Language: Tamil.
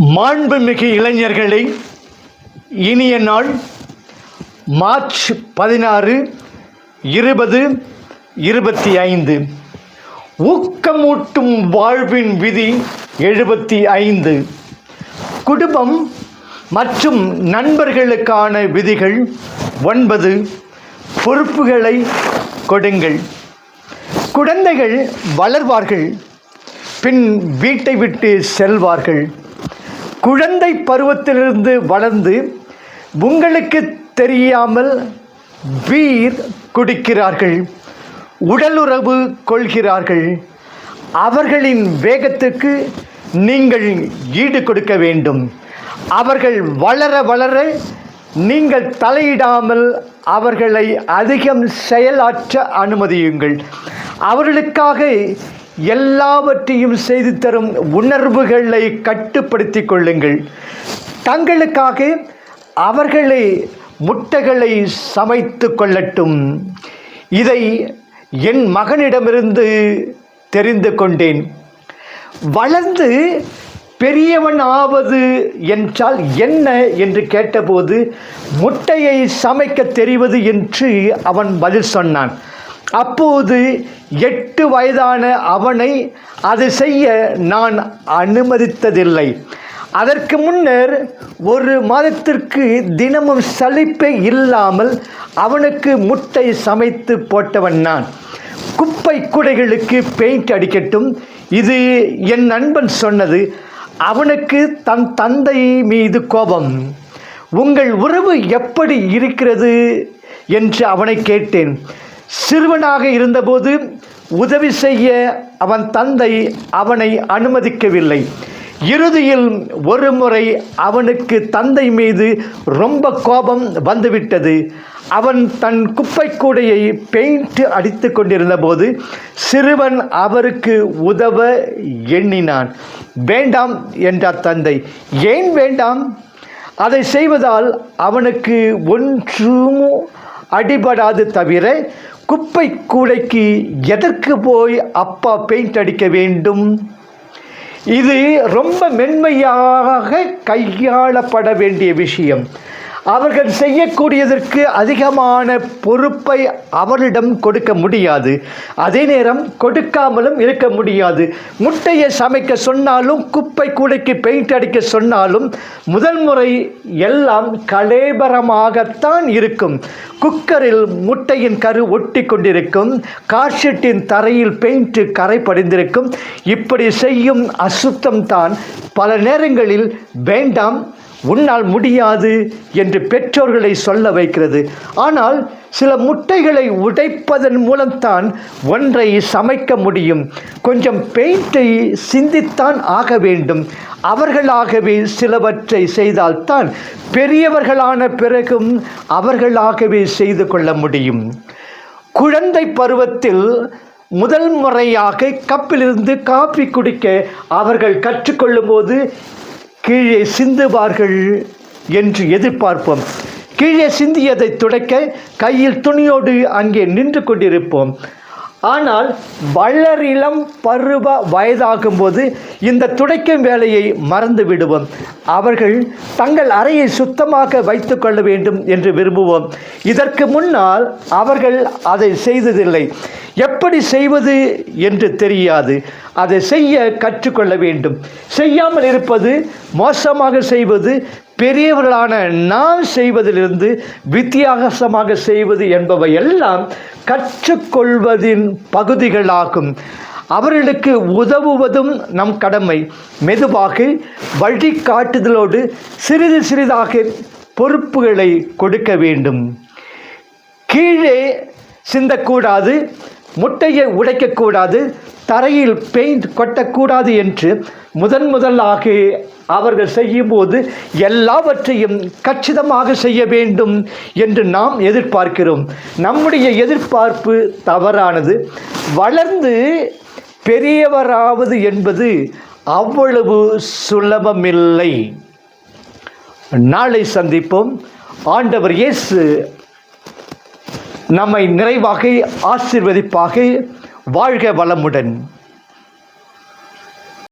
மாண்புமிகு இளைஞர்களை இனிய நாள் மார்ச் பதினாறு இருபது இருபத்தி ஐந்து. ஊக்கமூட்டும் வாழ்வின் விதி எழுபத்தி ஐந்து. குடும்பம் மற்றும் நண்பர்களுக்கான விதிகள் ஒன்பது. பொறுப்புகளை கொடுங்கள். குழந்தைகள் வளர்வார்கள் பின் வீட்டை விட்டு செல்வார்கள். குழந்தை பருவத்திலிருந்து வளர்ந்து உங்களுக்கு தெரியாமல் பீர் குடிக்கிறார்கள் உடலுறவு கொள்கிறார்கள். அவர்களின் வேகத்துக்கு நீங்கள் ஈடு கொடுக்க வேண்டும். அவர்கள் வளர வளர நீங்கள் தலையிடாமல் அவர்களை அதிகம் செயலாற்ற அனுமதியுங்கள். அவர்களுக்காக எல்லாவற்றையும் செய்து தரும் உணர்வுகளை கட்டுப்படுத்திக் கொள்ளுங்கள். தங்களுக்காக அவர்களை முட்டைகளை சமைத்து கொள்ளட்டும். இதை என் மகனிடமிருந்து தெரிந்து கொண்டேன். வளர்ந்து பெரியவன் ஆவது என்றால் என்ன? என்று கேட்டபோது முட்டையை சமைக்க தெரிவது என்று அவன் பதில் சொன்னான். அப்போது எட்டு வயதான அவனை அது செய்ய நான் அனுமதித்ததில்லை. அதற்கு முன்னர் ஒரு மாதத்திற்கு தினமும் சலிப்பே இல்லாமல் அவனுக்கு முட்டை சமைத்து போட்டவன் நான். குப்பை குடைகளுக்கு பெயிண்ட் அடிக்கட்டும். இது என் நண்பன் சொன்னது. அவனுக்கு தன் தந்தை மீது கோபம். உங்கள் உறவு எப்படி இருக்கிறது? என்று அவனை கேட்டேன். சிறுவனாக இருந்தபோது உதவி செய்ய அவன் தந்தை அவனை அனுமதிக்கவில்லை. இறுதியில் ஒரு முறை அவனுக்கு தந்தை மீது ரொம்ப கோபம் வந்துவிட்டது. அவன் தன் குப்பை கூடையை பெயிண்ட் அடித்து கொண்டிருந்த போது சிறுவன் அவருக்கு உதவ எண்ணினான். வேண்டாம் என்றார் தந்தை. ஏன் வேண்டாம்? அதை செய்வதால் அவனுக்கு ஒன்றும் அடிபடாது தவிர குப்பை கூடைக்கு எதற்கு போய் அப்பா பெயிண்ட் அடிக்க வேண்டும்? இது ரொம்ப மென்மையாக கையாளப்பட வேண்டிய விஷயம். அவர்கள் செய்யக்கூடியதற்கு அதிகமான பொறுப்பை அவரிடம் கொடுக்க முடியாது. அதே நேரம் கொடுக்காமலும் இருக்க முடியாது. முட்டையை சமைக்க சொன்னாலும் குப்பை கூடைக்கு பெயிண்ட் அடிக்க சொன்னாலும் முதல் முறை எல்லாம் கலேபரமாகத்தான் இருக்கும். குக்கரில் முட்டையின் கரு ஒட்டி கொண்டிருக்கும். கார்ஷீட்டின் தரையில் பெயிண்ட் கரை படிந்திருக்கும் இப்படி செய்யும் அசுத்தம் தான் பல நேரங்களில் வேண்டாம். உன்னால் முடியாது என்று பெற்றோர்களை சொல்ல வைக்கிறது. ஆனால் சில முட்டைகளை உடைப்பதன் மூலம்தான் ஒன்றை சமைக்க முடியும். கொஞ்சம் பெயிண்டை சிந்தித்தான் ஆக வேண்டும். அவர்களாகவே சிலவற்றை செய்தால்தான் பெரியவர்களான பிறகும் அவர்களாகவே செய்து கொள்ள முடியும். குழந்தை பருவத்தில் முதல் முறையாக கப்பிலிருந்து காஃபி குடிக்க அவர்கள் கற்றுக்கொள்ளும் போது கீழே சிந்துவார்கள் என்று எதிர்பார்ப்போம். கீழே சிந்தியதை துடைக்க கையில் துணியோடு அங்கே நின்று கொண்டிருப்போம். ஆனால் வளரிளம் பருவ வயதாகும்போது இந்த துடைக்கும் வேலையை மறந்து விடுவோம். அவர்கள் தங்கள் அறையை சுத்தமாக வைத்து கொள்ள வேண்டும் என்று விரும்புவோம். இதற்கு முன்னால் அவர்கள் அதை செய்ததில்லை. எப்படி செய்வது என்று தெரியாது. அதை செய்ய கற்றுக்கொள்ள வேண்டும். செய்யாமல் இருப்பது மோசமாக செய்வது பெரியவர்களான நாம் செய்வதிலிருந்து வித்தியாசமாக செய்வது என்பவை எல்லாம் கற்றுக்கொள்வதின் பகுதிகளாகும். அவர்களுக்கு உதவுவதும் நம் கடமை. மெதுவாக வழிகாட்டுதலோடு சிறிது சிறிதாக பொறுப்புகளை கொடுக்க வேண்டும். கீழே சிந்தக்கூடாது. முட்டையை உடைக்கக்கூடாது தரையில் பெயிண்ட் கொட்டக்கூடாது என்று முதன் முதலாக அவர்கள் செய்யும்போது எல்லாவற்றையும் கச்சிதமாக செய்ய வேண்டும் என்று நாம் எதிர்பார்க்கிறோம். நம்முடைய எதிர்பார்ப்பு தவறானது. வளர்ந்து பெரியவராவது என்பது அவ்வளவு சுலபமில்லை. நாளை சந்திப்போம். ஆண்டவர் இயேசு நம்மை நிறைவாக ஆசிர்வதிப்பாக வாழ்க வளமுடன்.